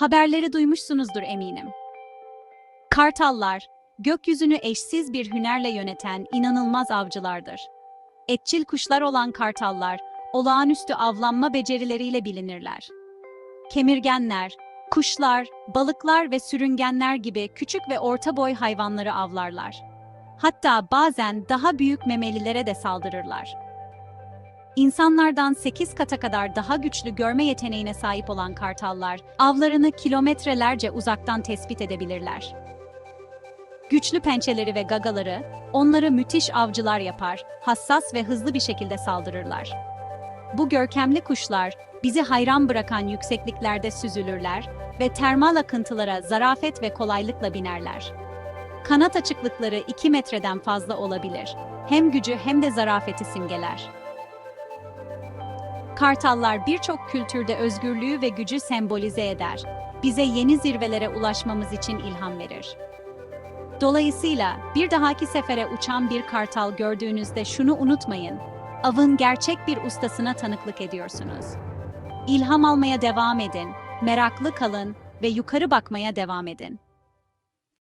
Haberleri duymuşsunuzdur eminim. Kartallar, gökyüzünü eşsiz bir hünerle yöneten inanılmaz avcılardır. Etçil kuşlar olan kartallar, olağanüstü avlanma becerileriyle bilinirler. Kemirgenler, kuşlar, balıklar ve sürüngenler gibi küçük ve orta boy hayvanları avlarlar. Hatta bazen daha büyük memelilere de saldırırlar. İnsanlardan 8 kata kadar daha güçlü görme yeteneğine sahip olan kartallar, avlarını kilometrelerce uzaktan tespit edebilirler. Güçlü pençeleri ve gagaları, onları müthiş avcılar yapar, hassas ve hızlı bir şekilde saldırırlar. Bu görkemli kuşlar, bizi hayran bırakan yüksekliklerde süzülürler ve termal akıntılara zarafet ve kolaylıkla binerler. Kanat açıklıkları 2 metreden fazla olabilir. Hem gücü hem de zarafeti simgeler. Kartallar birçok kültürde özgürlüğü ve gücü sembolize eder. Bize yeni zirvelere ulaşmamız için ilham verir. Dolayısıyla bir dahaki sefere uçan bir kartal gördüğünüzde şunu unutmayın. Avın gerçek bir ustasına tanıklık ediyorsunuz. İlham almaya devam edin, meraklı kalın ve yukarı bakmaya devam edin.